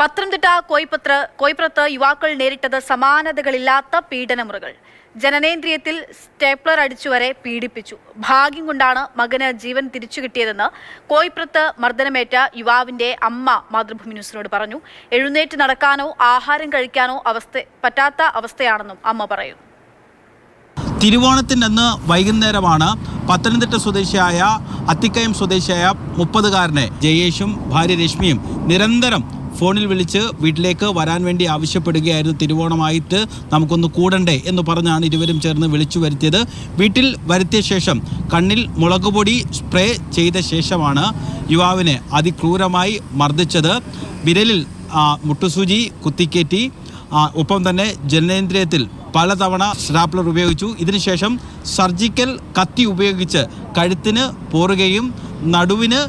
പത്തനംതിട്ട കോയിപ്പത്ര കോയിപ്പുറത്ത് യുവാക്കൾ നേരിട്ടത് സമാനതകളില്ലാത്ത പീഡനമുറകൾ. ജനനേന്ദ്രിയത്തിൽ സ്റ്റേപ്ലർ അടിച്ചുവരെ പീഡിപ്പിച്ചു. ഭാഗ്യം കൊണ്ടാണ് മകന് ജീവൻ തിരിച്ചു കിട്ടിയതെന്ന് കോയിപ്പുറത്ത് മർദ്ദനമേറ്റ യുവാവിന്റെ അമ്മ മാതൃഭൂമി ന്യൂസിനോട് പറഞ്ഞു. എഴുന്നേറ്റ് നടക്കാനോ ആഹാരം കഴിക്കാനോ അവസ്ഥ പറ്റാത്ത അവസ്ഥയാണെന്നും അമ്മ പറയുന്നു. തിരുവോണത്തിനന്ന് വൈകുന്നേരമാണ് പത്തനംതിട്ട സ്വദേശിയായ അത്തിക്കയം സ്വദേശിയായ മുപ്പതുകാരനെ ജയേഷും ഭാര്യ രശ്മിയും നിരന്തരം ഫോണിൽ വിളിച്ച് വീട്ടിലേക്ക് വരാൻ വേണ്ടി ആവശ്യപ്പെടുകയായിരുന്നു തിരുവോണമായിട്ട് നമുക്കൊന്ന് കൂടണ്ടേ എന്ന് പറഞ്ഞാണ് ഇരുവരും ചേർന്ന് വിളിച്ചു വരുത്തിയത്. വീട്ടിൽ വരുത്തിയ ശേഷം കണ്ണിൽ മുളകുപൊടി സ്പ്രേ ചെയ്ത ശേഷമാണ് യുവാവിനെ അതിക്രൂരമായി മർദ്ദിച്ചത്. വിരലിൽ മുട്ടുസൂചി കുത്തിക്കേറ്റി ഒപ്പം തന്നെ ജനനേന്ദ്രിയത്തിൽ പലതവണ സ്റ്റാപ്ലർ ഉപയോഗിച്ചു. ഇതിനുശേഷം സർജിക്കൽ കത്തി ഉപയോഗിച്ച് കഴുത്തിന് പോറുകയും നടുവിന്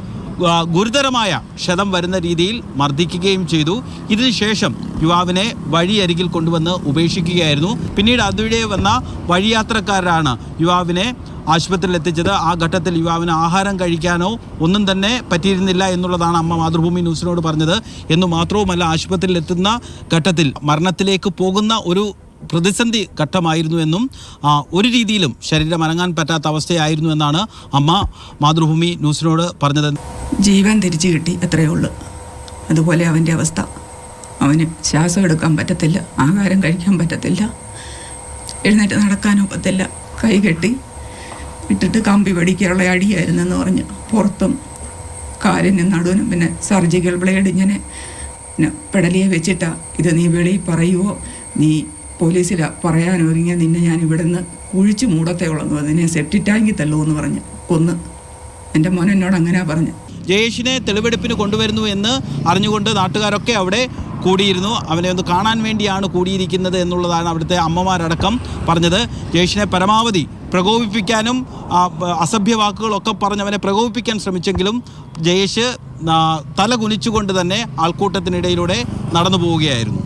ഗുരുതരമായ ക്ഷതം വരുന്ന രീതിയിൽ മർദ്ദിക്കുകയും ചെയ്തു. ഇതിനുശേഷം യുവാവിനെ വഴിയരികിൽ കൊണ്ടുവന്ന് ഉപേക്ഷിക്കുകയായിരുന്നു. പിന്നീട് അതിവിടെ വന്ന വഴിയാത്രക്കാരാണ് യുവാവിനെ ആശുപത്രിയിൽ എത്തിച്ചത്. ആ ഘട്ടത്തിൽ യുവാവിന് ആഹാരം കഴിക്കാനോ ഒന്നും തന്നെ പറ്റിയിരുന്നില്ല എന്നുള്ളതാണ് അമ്മ മാതൃഭൂമി ന്യൂസിനോട് പറഞ്ഞത്. എന്നു മാത്രവുമല്ല ആശുപത്രിയിൽ എത്തുന്ന ഘട്ടത്തിൽ മരണത്തിലേക്ക് പോകുന്ന ഒരു പ്രതിസന്ധി ഘട്ടമായിരുന്നു എന്നും ഒരു രീതിയിലും ശരീരം അനങ്ങാൻ പറ്റാത്ത അവസ്ഥയായിരുന്നു എന്നാണ് അമ്മ മാതൃഭൂമി ന്യൂസിനോട് പറഞ്ഞത്. ജീവൻ തിരിച്ചു കിട്ടി അത്രയേ ഉള്ളൂ. അതുപോലെ അവന്റെ അവസ്ഥ. അവന് ശ്വാസം എടുക്കാൻ പറ്റത്തില്ല ആഹാരം കഴിക്കാൻ പറ്റത്തില്ല എഴുന്നേറ്റ് നടക്കാനും ഒക്കത്തില്ല. കൈ കെട്ടി ഇട്ടിട്ട് കമ്പി പിടിക്കാനുള്ള അടിയായിരുന്നെന്ന് പറഞ്ഞ് പുറത്തും കാലിനും നടുവിനും പിന്നെ സർജിക്കൽ ബ്ലേഡ് ഇങ്ങനെ പിന്നെ പെടലിയെ വെച്ചിട്ടാ ഇത് നീ വെളിയിൽ പറയുവോ? നീ പോലീസിൽ പറയാൻ ഒരുങ്ങിയ നിന്നെ ഞാൻ ഇവിടുന്ന് കുഴിച്ച് മൂടത്തേ പറഞ്ഞു നിന്നെ സെപ്റ്റി ടാങ്കിൽ തള്ളൂ എന്ന് പറഞ്ഞ് കൊന്ന്. എന്റെ മോനെന്നോട് അങ്ങനെയാ പറഞ്ഞു. ജയേഷിനെ തെളിവെടുപ്പിന് കൊണ്ടുവരുന്നു എന്ന് അറിഞ്ഞുകൊണ്ട് നാട്ടുകാരൊക്കെ അവിടെ കൂടിയിരുന്നു. അവനെ ഒന്ന് കാണാൻ വേണ്ടിയാണ് കൂടിയിരിക്കുന്നത് എന്നുള്ളതാണ് അവിടുത്തെ അമ്മമാരടക്കം പറഞ്ഞത്. ജയേഷിനെ പരമാവധി പ്രകോപിപ്പിക്കാനും അസഭ്യ വാക്കുകളൊക്കെ പറഞ്ഞ് അവനെ പ്രകോപിപ്പിക്കാൻ ശ്രമിച്ചെങ്കിലും ജയേഷ് തല കുനിച്ചുകൊണ്ട് തന്നെ ആൾക്കൂട്ടത്തിനിടയിലൂടെ നടന്നു പോവുകയായിരുന്നു